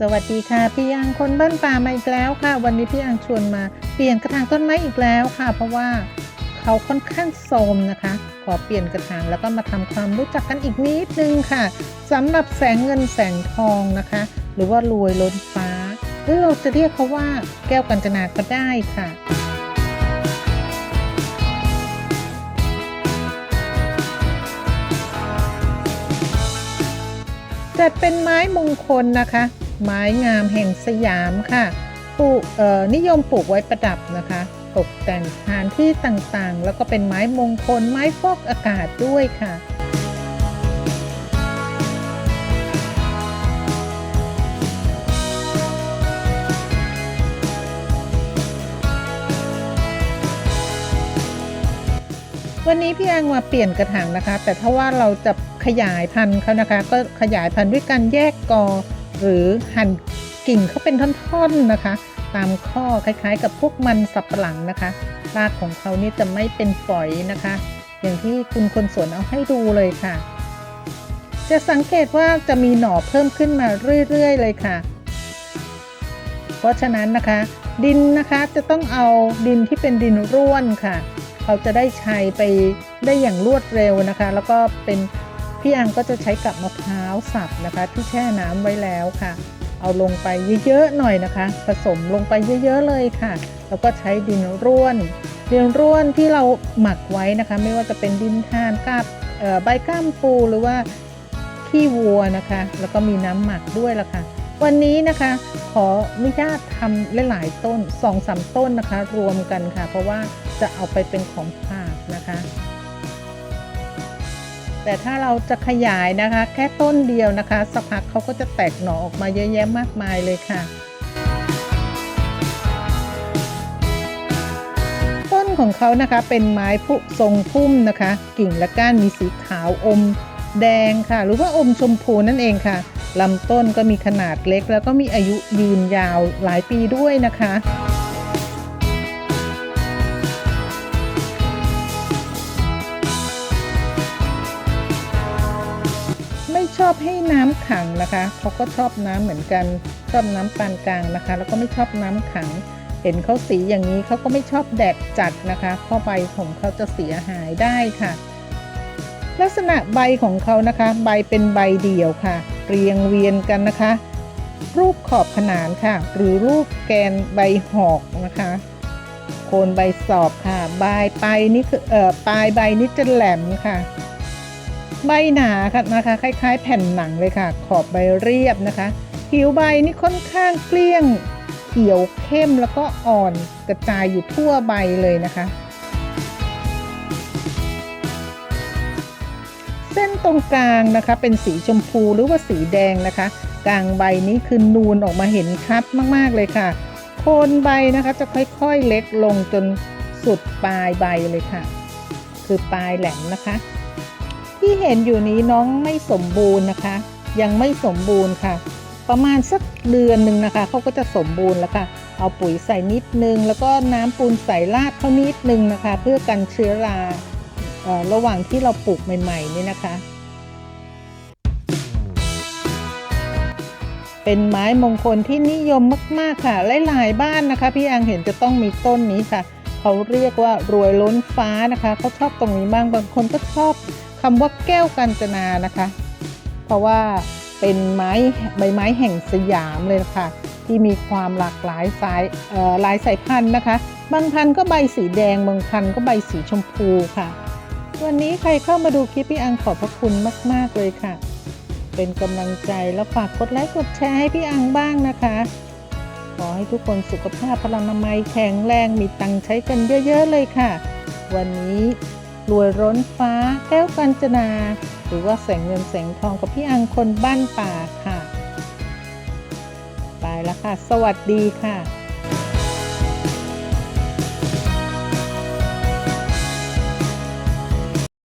สวัสดีค่ะพี่อังคนบ้านป่ามาอีกแล้วค่ะ วันนี้พี่อังชวนมาเปลี่ยนกระถางต้นไม้อีกแล้วค่ะ เพราะว่าเขาค่อนข้างโทรมนะคะ ขอเปลี่ยนกระถางแล้วก็มาทำความรู้จักกันอีกนิดนึงค่ะสำหรับแสงเงินแสงทองนะคะ หรือว่ารวยล้นฟ้า หรือเราจะเรียกเขาว่าแก้วกัญจนาก็ได้ค่ะจัดเป็นไม้มงคลนะคะ ไม้งามแห่งสยามค่ะปลูกนิยมปลูกไว้ประดับนะคะ ตกแต่งสถานที่ต่างๆ แล้วก็เป็นไม้มงคลไม้ฟอกอากาศด้วยค่ะวันนี้พี่อังมาเปลี่ยนกระถางนะคะ แต่ถ้าว่าเราจะขยายพันธุ์เขานะคะ ก็ขยายพันธุ์ด้วยการแยกกอ หรือหั่นกิ่งเขาเป็นท่อนๆนะคะ ตามข้อคล้ายๆ กับพวกมันสับปะหลังนะคะรากของเขานี่จะไม่เป็นฝอยนะคะ อย่างที่คุณคนสวนเอาให้ดูเลยค่ะ จะสังเกตว่าจะมีหน่อเพิ่มขึ้นมาเรื่อยๆ เลยค่ะ เพราะฉะนั้นนะคะ ดินนะคะจะต้องเอาดินที่เป็นดินร่วนค่ะ เขาจะได้ใช้ไปได้อย่างรวดเร็วนะคะ แล้วก็เป็น พี่อังก็จะใช้กับมะพร้าวสับนะคะ ที่แช่น้ำไว้แล้วค่ะ เอาลงไปเยอะๆหน่อยนะคะ ผสมลงไปเยอะๆเลยค่ะ แล้วก็ใช้ดินร่วน ดินร่วนที่เราหมักไว้นะคะ ไม่ว่าจะเป็นดินทานกับใบก้ามปูหรือว่าขี้วัวนะคะ แล้วก็มีน้ำหมักด้วยละค่ะ วันนี้นะคะขออนุญาตทำหลายๆต้น2อสต้นนะคะ รวมกันค่ะ เพราะว่าจะเอาไปเป็นของฝากนะคะ แต่ถ้าเราจะขยายนะคะ แค่ต้นเดียวนะคะสักพักเขาก็จะแตกหน่อออกมาเยอะแยะมากมายเลยค่ะ ต้นของเขานะคะเป็นไม้พุทรงพุ่มนะคะ กิ่งและก้านมีสีขาวอมแดงค่ะ หรือว่าอมชมพูนั่นเองค่ะลำต้นก็มีขนาดเล็ก แล้วก็มีอายุยืนยาวหลายปีด้วยนะคะ อบให้น้ำขังนะคะเขาก็ชอบน้ำเหมือนกันชอบน้ำปานกลางนะคะ แล้วก็ไม่ชอบน้ำขัง เห็นเขาสีอย่างนี้เขาก็ไม่ชอบแดดจัดนะคะเพราะใบของเขาจะเสียหายได้ค่ะ ลักษณะใบของเขานะคะ ใบเป็นใบเดี่ยวค่ะ เรียงเวียนกันนะคะ รูปขอบขนานค่ะ หรือรูปแกนใบหอกนะคะโคนใบสอบค่ะปลายปลายนี่คือเอ่อปลายใบนี่จะแหลมค่ะ ใบหนาค่ะนะคะ คล้ายๆ แผ่นหนังเลยค่ะ ขอบใบเรียบนะคะ ผิวใบนี่ค่อนข้างเกลี้ยงเขียวเข้มแล้วก็อ่อนกระจายอยู่ทั่วใบเลยนะคะ เส้นตรงกลางนะคะ เป็นสีชมพูหรือว่าสีแดงนะคะ กลางใบนี้คือนูนออกมาเห็นชัดมากๆเลยค่ะ โคนใบนะคะจะค่อยๆเล็กลงจนสุดปลายใบเลยค่ะ คือปลายแหลมนะคะ ที่เห็นอยู่นี้น้องไม่สมบูรณ์นะคะ ยังไม่สมบูรณ์ค่ะ ประมาณสักเดือนหนึ่งนะคะเขาก็จะสมบูรณ์แล้วค่ะ เอาปุ๋ยใส่นิดนึง แล้วก็น้ำปูนใส่ราดเขานิดนึงนะคะ เพื่อกันเชื้อราออระหว่างที่เราปลูกใหม่ๆนี่นะคะ เป็นไม้มงคลที่นิยมมากๆค่ะ หลายๆบ้านนะคะ พี่อังเห็นจะต้องมีต้นนี้ค่ะ เขาเรียกว่ารวยล้นฟ้านะคะเขาชอบตรงนี้บ้างบางคนก็ชอบ คำว่าแก้วกัญจนานะคะ เพราะว่าเป็นไม้ใบไม้แห่งสยามเลยค่ะ ที่มีความหลากหลายสายหลายสายพันธุ์นะคะ บางพันธุ์ก็ใบสีแดง บางพันธุ์ก็ใบสีชมพูค่ะ วันนี้ใครเข้ามาดูคลิปพี่อังขอบพระคุณมาก ๆเลยค่ะ เป็นกำลังใจแล้วฝากกดไลค์กดแชร์ให้พี่อังบ้างนะคะ ขอให้ทุกคนสุขภาพพลานามัยแข็งแรงมีตังใช้กันเยอะ ๆ เลยค่ะ วันนี้ รวยร้นฟ้า แก้วกัญจนา หรือว่าแสงเงินแสงทองกับพี่อังคนบ้านป่าค่ะ ไปแล้วค่ะ สวัสดีค่ะ